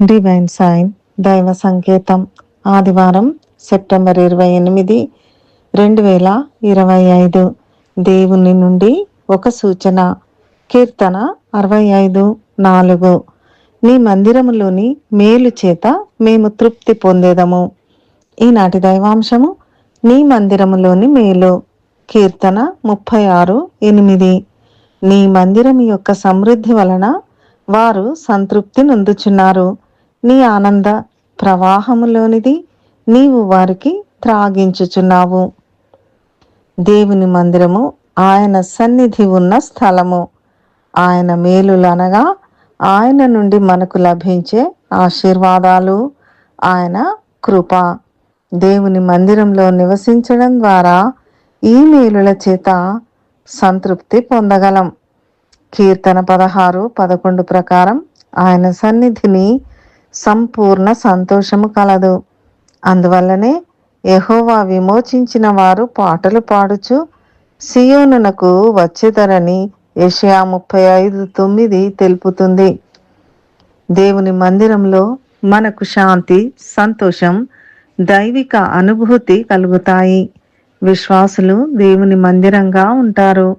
Divine sign దైవ సంకేతం ఆదివారం సెప్టెంబర్ ఇరవై ఎనిమిది రెండు వేల ఇరవై ఐదు. దేవుని నుండి ఒక సూచన కీర్తన అరవై ఐదు నాలుగు. నీ మందిరములోని మేలు చేత మేము తృప్తి పొందేదము. ఈనాటి దైవాంశము నీ మందిరములోని మేలు. కీర్తన ముప్పై ఆరు ఎనిమిది. నీ మందిరం యొక్క సమృద్ధి వలన వారు సంతృప్తి నొందుచున్నారు. నీ ఆనంద ప్రవాహములోనిది నీవు వారికి త్రాగించుచున్నావు. దేవుని మందిరము ఆయన సన్నిధి ఉన్న స్థలము. ఆయన మేలులనగా ఆయన నుండి మనకు లభించే ఆశీర్వాదాలు ఆయన కృప. దేవుని మందిరంలో నివసించడం ద్వారా ఈ మేలుల చేత సంతృప్తి పొందగలం. కీర్తన పదహారు పదకొండు ప్రకారం ఆయన సన్నిధిని సంపూర్ణ సంతోషము కలదు. అందువల్లనే యహోవా విమోచించిన వారు పాటలు పాడుచు సియోనునకు వచ్చేదరని ఏషియా ముప్పై ఐదు తొమ్మిది తెలుపుతుంది. దేవుని మందిరంలో మనకు శాంతి సంతోషం దైవిక అనుభూతి కలుగుతాయి. విశ్వాసులు దేవుని మందిరంగా ఉంటారు.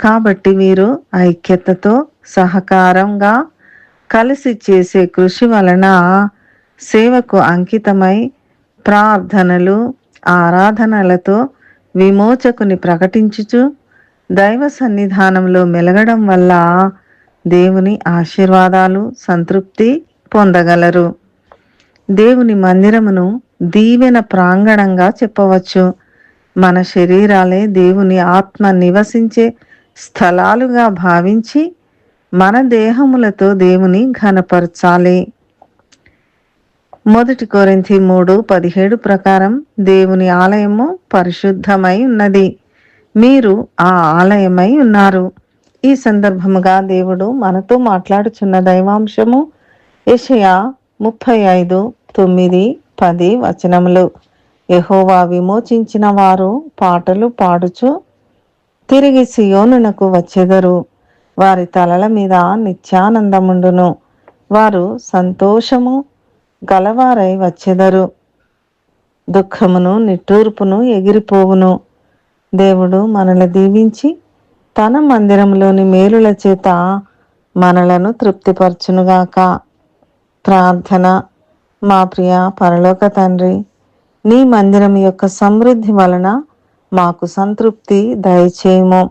కాబట్టి వీరు ఐక్యతతో సహకారంగా కలిసి చేసే కృషి వలన సేవకు అంకితమై ప్రార్థనలు ఆరాధనలతో విమోచకుని ప్రకటించుచు దైవ సన్నిధానంలో మెలగడం వల్ల దేవుని ఆశీర్వాదాలు సంతృప్తి పొందగలరు. దేవుని మందిరమును దీవెన ప్రాంగణంగా చెప్పవచ్చు. మన శరీరాలే దేవుని ఆత్మ నివసించే స్థలాలుగా భావించి మన దేహములతో దేవుని ఘనపరచాలి. మొదటి కొరింథీ మూడు పదిహేడు ప్రకారం దేవుని ఆలయము పరిశుద్ధమై ఉన్నది. మీరు ఆ ఆలయమై ఉన్నారు. ఈ సందర్భముగా దేవుడు మనతో మాట్లాడుచున్న దైవాంశము యషయా ముప్పై ఐదు తొమ్మిది పది వచనములు. యహోవా విమోచించిన వారు పాటలు పాడుచు తిరిగి సియోనునకు వచ్చెదరు. వారి తలల మీద నిత్యానందముండును. వారు సంతోషము గలవారై వచ్చెదరు. దుఃఖమును నిట్టూర్పును ఎగిరిపోవును. దేవుడు మనల్ని దీవించి తన మందిరంలోని మేలుల చేత మనలను తృప్తిపరచునుగాక. ప్రార్థన. మా ప్రియ పరలోక తండ్రి నీ మందిరం యొక్క సమృద్ధి వలన మాకు సంతృప్తి దయచేయము.